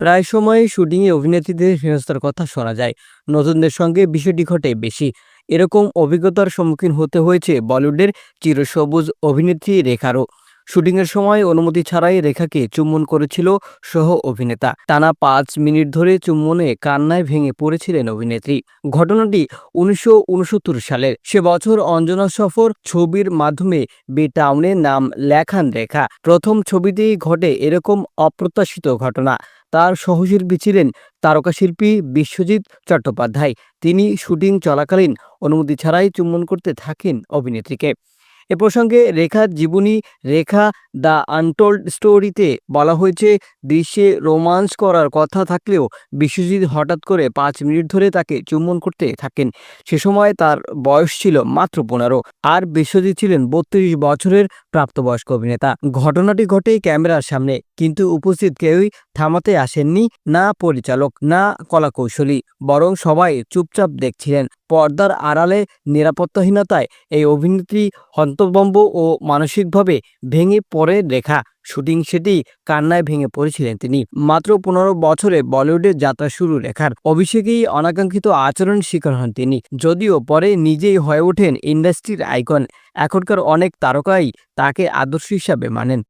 প্রায় সময়ই শুটিংয়ে অভিনেত্রীদের হেনস্থার কথা শোনা যায়। নতুনদের সঙ্গে বিষয়টি ঘটে বেশি। এরকম অভিজ্ঞতার সম্মুখীন হতে হয়েছে বলিউডের চিরসবুজ অভিনেত্রী রেখারও। শুটিংয়ের সময় অনুমতি ছাড়াই রেখাকে চুম্বন করেছিল সহ অভিনেতা। টানা পাঁচ মিনিট ধরে চুম্বনে কান্নায় ভেঙে পড়েছিলেন অভিনেত্রী। ঘটনাটি উনিশশো উনসত্তর সালের। সে বছর অঞ্জনা সফর ছবির মাধ্যমে বে টাউনে নাম লেখান রেখা। প্রথম ছবিতেই ঘটে এরকম অপ্রত্যাশিত ঘটনা। তার সহশিল্পী ছিলেন তারকাশিল্পী বিশ্বজিৎ চট্টোপাধ্যায়। তিনি শুটিং চলাকালীন অনুমতি ছাড়াই চুম্বন করতে থাকেন অভিনেত্রীকে। এ প্রসঙ্গে রেখার জীবনী, রেখা দ্য আনটোল্ড স্টোরিতে বলা হয়েছে, দৃশ্যে রোমান্স করার কথা থাকলেও বিশ্বজিৎ হঠাৎ করে পাঁচ মিনিট ধরে তাকে চুম্বন করতে থাকেন। সে সময় তার বয়স ছিল মাত্র পনেরো আর বিশ্বজিৎ ছিলেন বত্রিশ বছরের প্রাপ্তবয়স্ক অভিনেতা। ঘটনাটি ঘটে ক্যামেরার সামনে কিন্তু উপস্থিত কেউই থামাতে আসেননি, না পরিচালক, না কলাকৌশলী, বরং সবাই চুপচাপ দেখছিলেন। পর্দার আড়ালে নিরাপত্তাহীনতায় এই অভিনেত্রী হন্তবম্ব ও মানসিকভাবে ভেঙে পড়ে রেখা। শুটিং সেটি কান্নায় ভেঙে পড়েছিলেন তিনি। মাত্র পনেরো বছরে বলিউডের যাত্রা শুরু রেখার অভিষেকেই অনাকাঙ্ক্ষিত আচরণ শিকার হন তিনি। যদিও পরে নিজেই হয়ে ওঠেন ইন্ডাস্ট্রির আইকন, এখনকার অনেক তারকাই তাকে আদর্শ হিসাবে মানেন।